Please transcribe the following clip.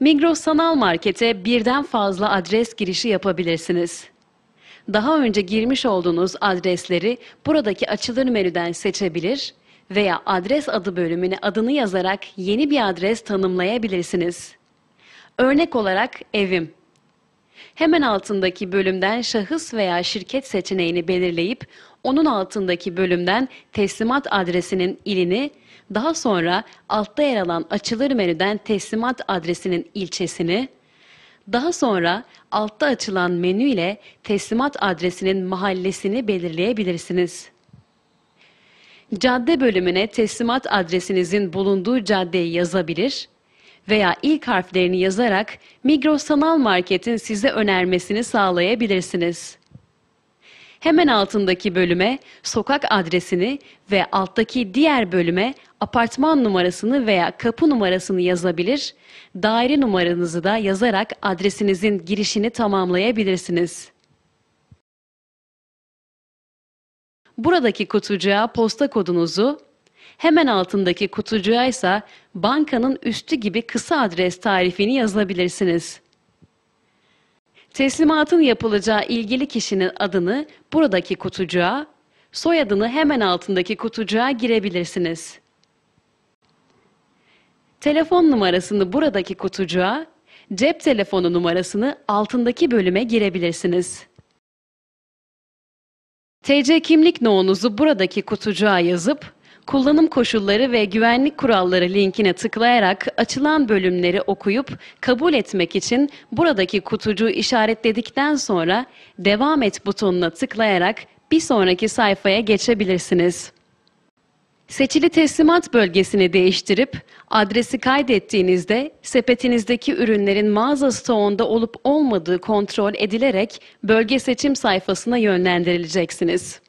Migros Sanal Market'e birden fazla adres girişi yapabilirsiniz. Daha önce girmiş olduğunuz adresleri buradaki açılır menüden seçebilir veya adres adı bölümüne adını yazarak yeni bir adres tanımlayabilirsiniz. Örnek olarak evim. Hemen altındaki bölümden şahıs veya şirket seçeneğini belirleyip onun altındaki bölümden teslimat adresinin ilini, daha sonra altta yer alan açılır menüden teslimat adresinin ilçesini, daha sonra altta açılan menü ile teslimat adresinin mahallesini belirleyebilirsiniz. Cadde bölümüne teslimat adresinizin bulunduğu caddeyi yazabilir veya ilk harflerini yazarak Migros Sanal Market'in size önermesini sağlayabilirsiniz. Hemen altındaki bölüme sokak adresini ve alttaki diğer bölüme apartman numarasını veya kapı numarasını yazabilir, daire numaranızı da yazarak adresinizin girişini tamamlayabilirsiniz. Buradaki kutucuğa posta kodunuzu, hemen altındaki kutucuğa ise bankanın üstü gibi kısa adres tarifini yazabilirsiniz. Teslimatın yapılacağı ilgili kişinin adını buradaki kutucuğa, soyadını hemen altındaki kutucuğa girebilirsiniz. Telefon numarasını buradaki kutucuğa, cep telefonu numarasını altındaki bölüme girebilirsiniz. TC kimlik no'unuzu buradaki kutucuğa yazıp, kullanım koşulları ve güvenlik kuralları linkine tıklayarak açılan bölümleri okuyup kabul etmek için buradaki kutucuğu işaretledikten sonra devam et butonuna tıklayarak bir sonraki sayfaya geçebilirsiniz. Seçili teslimat bölgesini değiştirip adresi kaydettiğinizde sepetinizdeki ürünlerin mağaza stoğunda olup olmadığı kontrol edilerek bölge seçim sayfasına yönlendirileceksiniz.